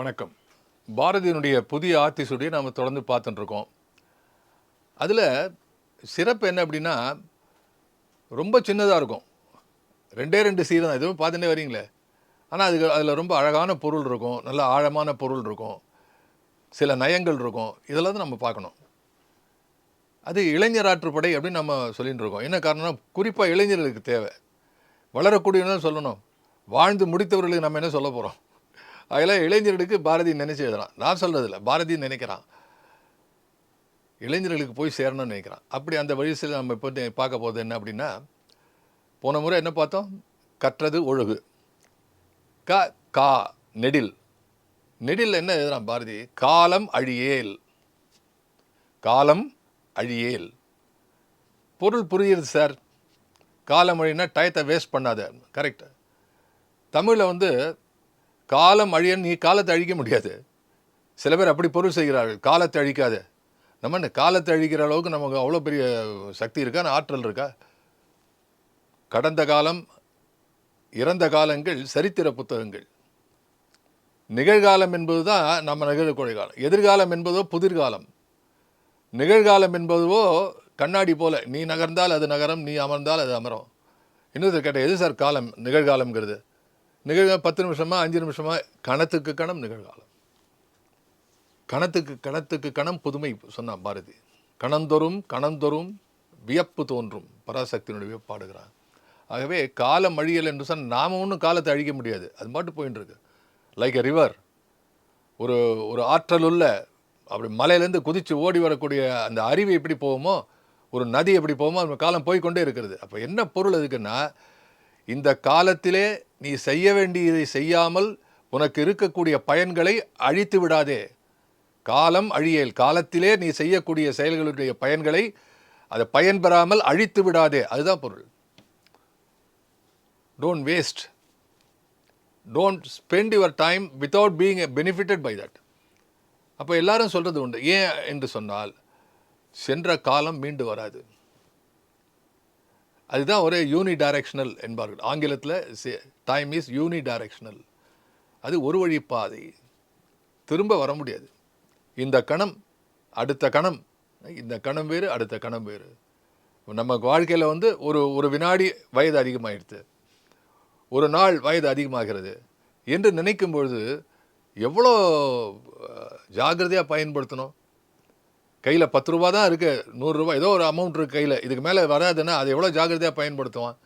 வணக்கம். பாரதியினுடைய புதிய ஆர்டிஸ்டுடைய நாம் தொடர்ந்து பார்த்துட்டுருக்கோம். அதில் சிறப்பு என்ன அப்படின்னா ரொம்ப சின்னதாக இருக்கும். ரெண்டே ரெண்டு சீர் தான். எதுவும் பார்த்துட்டே வரீங்களே? ஆனால் அதுக்கு அதில் ரொம்ப அழகான பொருள் இருக்கும். நல்ல ஆழமான பொருள் இருக்கும். சில நயங்கள் இருக்கும். இதெல்லாம் தான் நம்ம பார்க்கணும். அது இளைஞர் ஆற்றுப்படை அப்படின்னு நம்ம சொல்லிகிட்டு இருக்கோம் என்ன காரணம்னா குறிப்பாக இளைஞர்களுக்கு தேவை. வளரக்கூடியவன்னு சொல்லணும். வாழ்ந்து முடித்தவர்களுக்கு நம்ம என்ன சொல்ல போகிறோம் அதெல்லாம் இளைஞர்களுக்கு பாரதி நினைச்சு எழுதுறான் நான் சொல்கிறதில்ல பாரதி நினைக்கிறான். இளைஞர்களுக்கு போய் சேரணும்னு நினைக்கிறான். அப்படி அந்த வயசில் நம்ம இப்போ பார்க்க போகிறது என்ன அப்படின்னா போன முறை என்ன பார்த்தோம்? கற்றது ஒழுகு. க கா நெடில். நெடில் என்ன எழுதுறான் பாரதி? காலம் அழியேல். காலம் அழியேல். பொருள் புரியுது சார். காலம் அழினா டயத்தை வேஸ்ட் பண்ணாத. கரெக்ட். தமிழில் வந்து காலம் அழியன்னு நீ காலத்தை அழிக்க முடியாது. சில பேர் அப்படி பொருள் செய்கிறார்கள். காலத்தை அழிக்காத. நம்ம காலத்தை அழிக்கிற அளவுக்கு நமக்கு அவ்வளோ பெரிய சக்தி இருக்கா? ஆற்றல் இருக்கா? கடந்த காலம் இறந்த காலங்கள் சரித்திர புத்தகங்கள். நிகழ்காலம் என்பது தான் நம்ம நிகழக்கூடிய காலம் எதிர்காலம் என்பதோ புதிர்காலம். நிகழ்காலம் என்பதுவோ கண்ணாடி போல. நீ நகர்ந்தால் அது நகரம் நீ அமர்ந்தால் அது அமரும். இன்னொரு கேட்டால் எது சார் காலம் நிகழ்காலம்ங்கிறது? நிகழ்காலம் பத்து நிமிஷமா அஞ்சு நிமிஷமா கணத்துக்கு கணம் நிகழ்காலம். கணத்துக்கு கணத்துக்கு கணம் புதுமை சொன்னான் பாரதி. கணந்தொரும் கணந்தொரும் வியப்பு தோன்றும். பராசக்தியினுடைய வியப்பாடுகிறான். ஆகவே காலம் அழியல் என்று சொன்னால் நாம ஒன்றும் காலத்தை அழிக்க முடியாது. அது மட்டும் போயின்னு இருக்கு லைக் எ ரிவர் ஒரு ஒரு ஆற்றல் உள்ள அப்படி மலையிலேருந்து குதித்து ஓடி வரக்கூடிய அந்த அருவி எப்படி போகுமோ ஒரு நதி எப்படி போவோமோ அந்த காலம் போய்க்கொண்டே இருக்கிறது. அப்போ என்ன பொருள் அதுக்குன்னா இந்த காலத்திலே நீ செய்ய வேண்டியதை செய்யாமல் உனக்கு இருக்கக்கூடிய பயன்களை அழித்து விடாதே. காலம் அழியேல் காலத்திலே நீ செய்யக்கூடிய செயல்களுடைய பயன்களை அதை பயன் பெறாமல் அழித்து விடாதே. அதுதான் பொருள். Don't waste don't spend your time without being benefitted by that அப்போ எல்லாரும் சொல்கிறது உண்டு. ஏன் என்று சொன்னால் சென்ற காலம் மீண்டு வராது. அதுதான் ஒரே யூனி டைரக்ஷனல் என்பார்கள். ஆங்கிலத்தில் டைம் இஸ் யூனி டைரக்ஷனல் அது ஒரு வழி பாதை. திரும்ப வர முடியாது. இந்த கணம் அடுத்த கணம். இந்த கணம் வேறு அடுத்த கணம் வேறு. நம்ம வாழ்க்கையில் வந்து ஒரு ஒரு வினாடி வயது அதிகமாகிடுது ஒரு நாள் வயது அதிகமாகிறது என்று நினைக்கும் பொழுது எவ்வளோ ஜாகிரதையாக பயன்படுத்தணும்? கையில் பத்து ரூபா தான் இருக்குது நூறுரூவா ஏதோ ஒரு அமௌண்ட் இருக்குது கையில். இதுக்கு மேலே வராதுன்னா அதை எவ்வளோ ஜாக்கிரதையாக பயன்படுத்துவான்?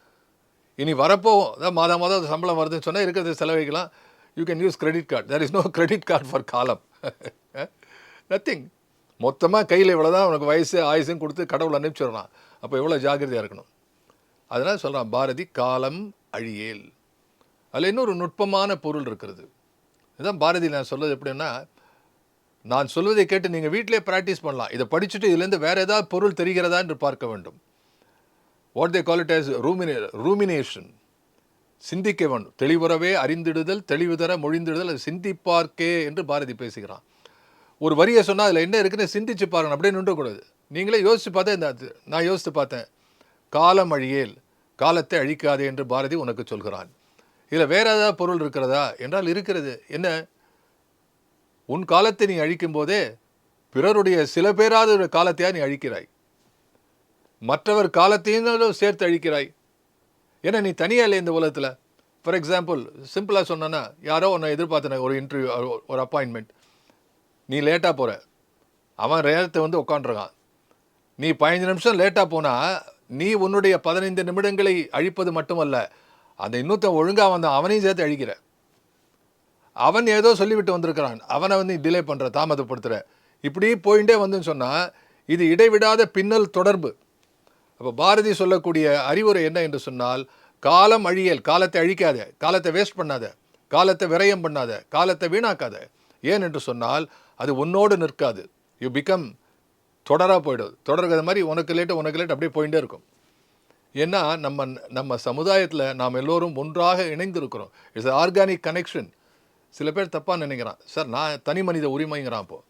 இனி வரப்போ அதான் மாதம் மாதம் சம்பளம் வருதுன்னு சொன்னால் இருக்கிறத செலவழிக்கலாம். You can use credit card there is no credit card for காலம் நத்திங் மொத்தமாக கையில் இவ்வளோ தான் உனக்கு வயசு ஆயுசும் கொடுத்து கடவுள் அனுப்பிச்சிடுறான். அப்போ எவ்வளோ ஜாக்கிரதையாக இருக்கணும்? அதனால் சொல்கிறான் பாரதி காலம் அழியேல். அதில் இன்னொரு நுட்பமான பொருள் இருக்கிறது. இதுதான் பாரதி நான் சொல்கிறது எப்படின்னா நான் சொல்வதை கேட்டு நீங்கள் வீட்டிலே ப்ராக்டிஸ் பண்ணலாம். இதை படிச்சுட்டு இதுலேருந்து வேறு ஏதாவது பொருள் தெரிகிறதா என்று பார்க்க வேண்டும். What they call it as rumina rumination சிந்திக்க வேண்டும் தெளிவுறவே அறிந்திடுதல் தெளிவுதர மொழிந்திடுதல் அது சிந்திப்பார்க்கே என்று பாரதி பேசுகிறான். ஒரு வரியை சொன்னால் அதில் என்ன இருக்குன்னு சிந்திச்சு பாருங்க அப்படியே நின்றக்கூடாது நீங்களே யோசித்து பார்த்தேன் இந்த நான் யோசித்து பார்த்தேன். காலம் அழியேல் காலத்தை அழிக்காதே என்று பாரதி உனக்கு சொல்கிறான். இதில் வேறு ஏதாவது பொருள் இருக்கிறதா? என்றால் இருக்கிறது. என்ன? உன் காலத்தை நீ அழிக்கும் போதே பிறருடைய சில பேராத காலத்தையா நீ அழிக்கிறாய். மற்றவர் காலத்தையும் சேர்த்து அழிக்கிறாய். ஏன்னா நீ தனியா இல்லை இந்த உலகத்தில். ஃபார் எக்ஸாம்பிள் சிம்பிளாக சொன்னேன்னா யாரோ உன்னை எதிர்பார்த்தன ஒரு இன்டர்வியூ ஒரு அப்பாயின்மெண்ட் நீ லேட்டாக போகிற அவன் நேரத்தை வந்து உட்காந்துருக்கான் நீ பதினஞ்சு நிமிஷம் லேட்டாக போனால் நீ உன்னுடைய பதினைந்து நிமிடங்களை அழிப்பது மட்டுமல்ல அந்த இன்னொருத்தன் ஒழுங்காக வந்தான் அவனையும் சேர்த்து அழிக்கிற. அவன் ஏதோ சொல்லிவிட்டு வந்திருக்கிறான். அவனை வந்து டிலே பண்ணுற தாமதப்படுத்துகிற இப்படி போயிட்டே வந்துன்னு சொன்னால் இது இடைவிடாத பின்னல் தொடர்பு. அப்போ பாரதி சொல்லக்கூடிய அறிவுரை என்ன என்று சொன்னால் காலம் அழியல் காலத்தை அழிக்காத காலத்தை வேஸ்ட் பண்ணாத காலத்தை விரயம் பண்ணாத காலத்தை வீணாக்காத. ஏன் என்று சொன்னால் அது உன்னோடு நிற்காது. யூ பிகம் தொடராக போயிடும். தொடர்கிற மாதிரி உனக்கு லேட்டு உனக்கு லேட் அப்படியே போயிட்டே இருக்கும். ஏன்னா நம்ம நம்ம சமுதாயத்தில் நாம் எல்லோரும் ஒன்றாக இணைந்திருக்கிறோம். இட்ஸ் ஆர்கானிக் கனெக்ஷன் சில பேர் தப்பாக நினைக்கிறான். சார் நான் தனி மனித உரிமைங்கிறான் அப்போது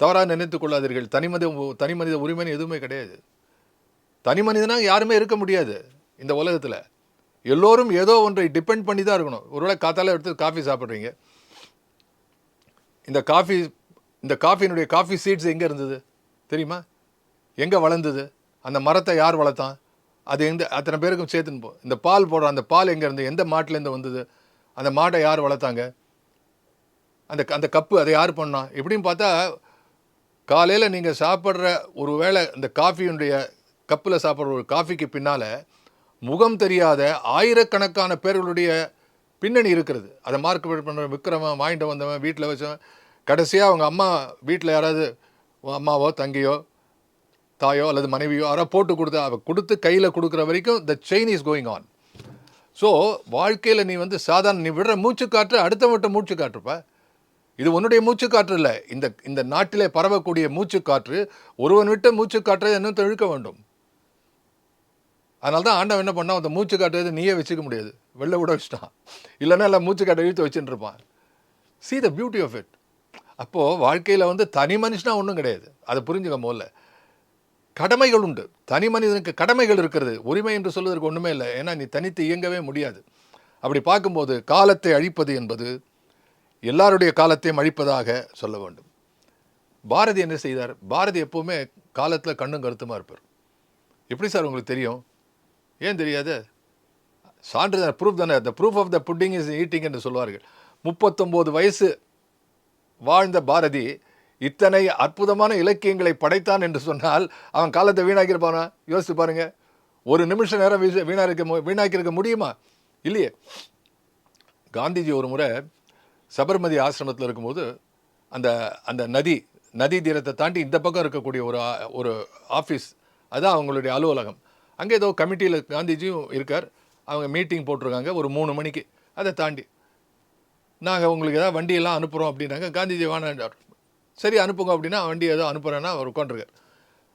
தவறாக நினைத்து கொள்ளாதீர்கள். தனி மனித தனி மனித உரிமைன்னு எதுவுமே கிடையாது. தனி மனிதனாக யாருமே இருக்க முடியாது இந்த உலகத்தில். எல்லோரும் ஏதோ ஒன்றை டிபெண்ட் பண்ணி தான் இருக்கணும். ஒருவேளை காத்தால எடுத்து காஃபி சாப்பிட்றீங்க. இந்த காஃபி இந்த காஃபியினுடைய காஃபி சீட்ஸ் எங்கே இருந்தது? தெரியுமா? எங்கே வளர்ந்தது? அந்த மரத்தை யார் வளர்த்தான்? அது எந்த அத்தனை பேருக்கும் சேர்த்துன்னு போ. இந்த பால் போடுற அந்த பால் எங்கே இருந்து எந்த மாட்டிலேருந்து வந்தது? அந்த மாட்டை யார் வளர்த்தாங்க? அந்த அந்த கப்பு அதை யார் பண்ணா? எப்படின்னு பார்த்தா காலையில் நீங்கள் சாப்பிட்ற ஒரு வேளை இந்த காஃபியுடைய கப்பில் சாப்பிட்ற ஒரு காஃபிக்கு பின்னால் முகம் தெரியாத ஆயிரக்கணக்கான பேர்களுடைய பின்னணி இருக்கிறது. அதை மார்க் பண்ணுற விற்கிறவன் வாங்கிட்டு வந்தவன் வீட்டில் வச்சவன். கடைசியாக அவங்க அம்மா வீட்டில் யாராவது அம்மாவோ தங்கையோ தாயோ அல்லது மனைவியோ யாரோ போட்டு கொடுத்தா அவள் கொடுத்து கையில் கொடுக்குற வரைக்கும் the chain is going on so வாழ்க்கையில் நீ வந்து சாதாரண நீ விடுற மூச்சு காற்று அடுத்தவட்ட மூச்சு காற்றுப்பா இது உன்னுடைய மூச்சு காற்று இல்லை. இந்த இந்த நாட்டிலே பரவக்கூடிய மூச்சு காற்று ஒருவன் விட்ட மூச்சு காற்றை இன்னும் இழுக்க வேண்டும். அதனால தான் ஆண்டவன் என்ன பண்ணால் அந்த மூச்சு காற்று நீயே வச்சுக்க முடியாது. வெளில விட வச்சுட்டான். இல்லைன்னா இல்லை மூச்சு காற்றை இழுத்து வச்சுட்டு இருப்பான். See the beauty of it அப்போது வாழ்க்கையில் வந்து தனி மனுஷனா ஒன்றும் கிடையாது. அதை புரிஞ்சுக்க முதல்ல. கடமைகள் உண்டு தனி மனிதனுக்கு கடமைகள் இருக்கிறது. உரிமை என்று சொல்வதற்கு ஒன்றுமே இல்லை. ஏன்னா நீ தனித்து இயங்கவே முடியாது. அப்படி பார்க்கும்போது காலத்தை அழிப்பது என்பது எல்லாருடைய காலத்தையும் அழிப்பதாக சொல்ல வேண்டும். பாரதி என்ன செய்தார்? பாரதி எப்போவுமே காலத்தில் கண்ணும் கருத்துமாக இருப்பார். எப்படி சார் உங்களுக்கு தெரியும்? ஏன் தெரியாது? சான்று ப்ரூஃப் தானே. The proof of the pudding is eating என்று சொல்வார்கள். முப்பத்தொம்போது வயசு வாழ்ந்த பாரதி இத்தனை அற்புதமான இலக்கியங்களை படைத்தான் என்று சொன்னால் அவன் காலத்தை வீணாக்கியிருப்பானா யோசித்து பாருங்க. ஒரு நிமிஷ நேரம் வீச வீணாக்க மு- வீணாக்கியிருக்க முடியுமா? இல்லையே. காந்திஜி ஒரு முறை சபர்மதி ஆசிரமத்தில் இருக்கும்போது அந்த அந்த நதி நதி தீரத்தை தாண்டி இந்த பக்கம் இருக்கக்கூடிய ஒரு ஒரு ஆஃபீஸ் அதுதான் அவங்களுடைய அலுவலகம். அங்கே ஏதோ கமிட்டியில் காந்திஜியும் இருக்கார். அவங்க மீட்டிங் போட்டிருக்காங்க ஒரு மூணு மணிக்கு. அதை தாண்டி நாங்கள் உங்களுக்கு ஏதாவது வண்டியெல்லாம் அனுப்புகிறோம் அப்படின்னாங்க. காந்திஜி வேணாண்டார் சரி அனுப்புங்க அப்படின்னா வண்டி ஏதோ அனுப்புகிறேன்னா அவர் உட்காந்துருக்கார்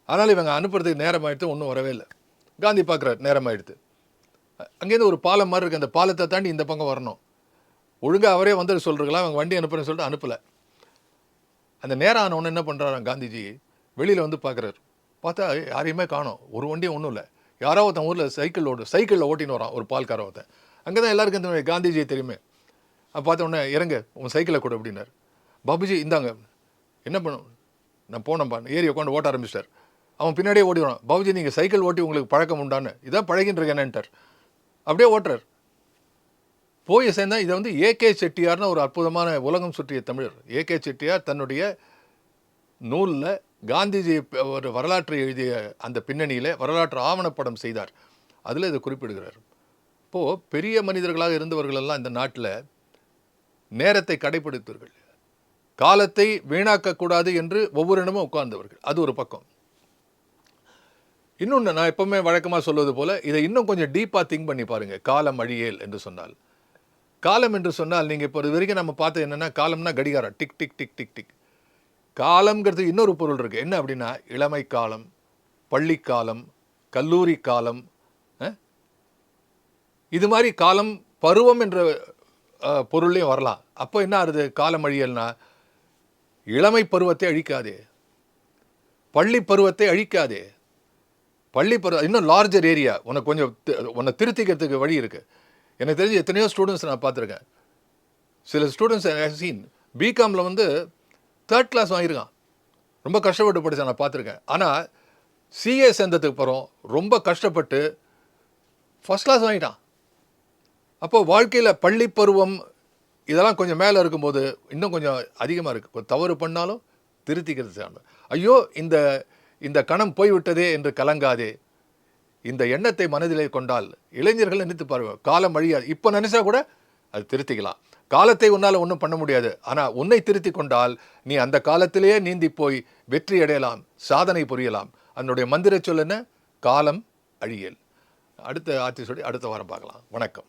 அதனால் இவங்க அனுப்புறதுக்கு நேரம் ஆகிடுத்து ஒன்றும் வரவே இல்லை. காந்தி பார்க்குறாரு நேரம் ஆகிடுது அங்கேருந்து ஒரு பாலம் மாதிரி இருக்குது அந்த பாலத்தை தாண்டி இந்த பக்கம் வரணும். ஒழுங்காக அவரே வந்து சொல்கிறீங்களா அவங்க வண்டி அனுப்புறேன்னு சொல்லிட்டு அனுப்பலை. அந்த நேரம் ஆன என்ன பண்ணுறாரு காந்திஜி? வெளியில் வந்து பார்க்குறாரு பார்த்தா யாரையுமே காணும். ஒரு வண்டியும் ஒன்றும் இல்லை. யாரோ ஒருத்தன் ஊரில் சைக்கிள் ஓடு சைக்கிளில் ஓட்டின்னு வரான் ஒரு பால்கார ஒருத்தன். அங்கே தான் எல்லாருக்கும் இந்த காந்திஜியை தெரியுமே. அப்போ பார்த்த உடனே இறங்க உன் சைக்கிளை கொடு அப்படின்னாரு. பாபுஜி இந்தாங்க. என்ன பண்ணும் நான் போனேன்ப்பா ஏறி உட்காந்து ஓட்ட ஆரம்பிச்சிட்டார். அவன் பின்னாடியே ஓடி வரான். பாபுஜி நீங்கள் சைக்கிள் ஓட்டி உங்களுக்கு பழக்கம் உண்டான்னு. இதான் பழகின்னு அப்படியே ஓட்டுறார். போய் சேர்ந்தா இதை வந்து ஏகே செட்டியார்னு ஒரு அற்புதமான உலகம் சுற்றிய தமிழர். ஏகே செட்டியார் தன்னுடைய நூலில் காந்திஜி ஒரு வரலாற்றை எழுதிய அந்த பின்னணியில் வரலாற்று ஆவணப்படம் செய்தார். அதில் இதை குறிப்பிடுகிறார். இப்போது பெரிய மனிதர்களாக இருந்தவர்களெல்லாம் இந்த நாட்டில் நேரத்தை கடைபிடித்தவர்கள். காலத்தை வீணாக்கக்கூடாது என்று ஒவ்வொரு இடமும் உட்கார்ந்தவர்கள். அது ஒரு பக்கம். இன்னொன்று நான் எப்பவுமே வழக்கமாக சொல்வது போல் இதை இன்னும் கொஞ்சம் டீப்பாக திங்க் பண்ணி பாருங்கள் காலம் அழியேல் என்று சொன்னால். காலம் என்று சொன்னால் நீங்கள் இப்போ இது வரைக்கும் நம்ம பார்த்தது என்னென்னா காலம்னா கடிகாரம். Tick tick tick tick tick காலம்ங்கிறது இன்னொரு பொருள் இருக்குது என்ன அப்படின்னா இளமை காலம் பள்ளிக்காலம் கல்லூரி காலம் இது மாதிரி காலம் பருவம் என்ற பொருள்லையும் வரலாம். அப்போ என்ன ஆகுது? காலம் அழியல்னா இளமை பருவத்தை அழிக்காதே. பள்ளி பருவத்தை அழிக்காதே. பள்ளி பருவம் இன்னும் லார்ஜர் ஏரியா உனக்கு கொஞ்சம் உன்னை திருத்திக்கிறதுக்கு வழி இருக்குது எனக்கு தெரிஞ்சு எத்தனையோ ஸ்டூடெண்ட்ஸ் நான் பார்த்துருக்கேன். சில ஸ்டூடெண்ட்ஸ் சீன் பிகாமில் வந்து தேர்ட் கிளாஸ் வாங்கியிருக்கான். ரொம்ப கஷ்டப்பட்டு படித்தான் நான் பார்த்துருக்கேன். ஆனால் சிஏ சேர்ந்ததுக்கு அப்புறம் ரொம்ப கஷ்டப்பட்டு ஃபஸ்ட் கிளாஸ் வாங்கிட்டான். அப்போது வாழ்க்கையில் பள்ளி பருவம் இதெல்லாம் கொஞ்சம் மேலே இருக்கும்போது இன்னும் கொஞ்சம் அதிகமாக இருக்குது தவறு பண்ணாலும் திருத்திக்கிறது ஐயோ இந்த இந்த கணம் போய்விட்டதே என்று கலங்காதே. இந்த எண்ணத்தை மனதிலே கொண்டால் இளைஞர்கள் நினைத்து பாருங்கள் காலம் அழியாது. இப்போ நினைச்சா கூட அது திருத்திக்கலாம். காலத்தை உன்னால் ஒன்றும் பண்ண முடியாது. ஆனால் உன்னை திருத்தி கொண்டால் நீ அந்த காலத்திலேயே நீந்தி போய் வெற்றி அடையலாம் சாதனை புரியலாம். அதனுடைய மந்திர சொல் என்ன? காலம் அழியல். அடுத்த ஆட்சி சொல்லி அடுத்த வாரம் பார்க்கலாம். வணக்கம்.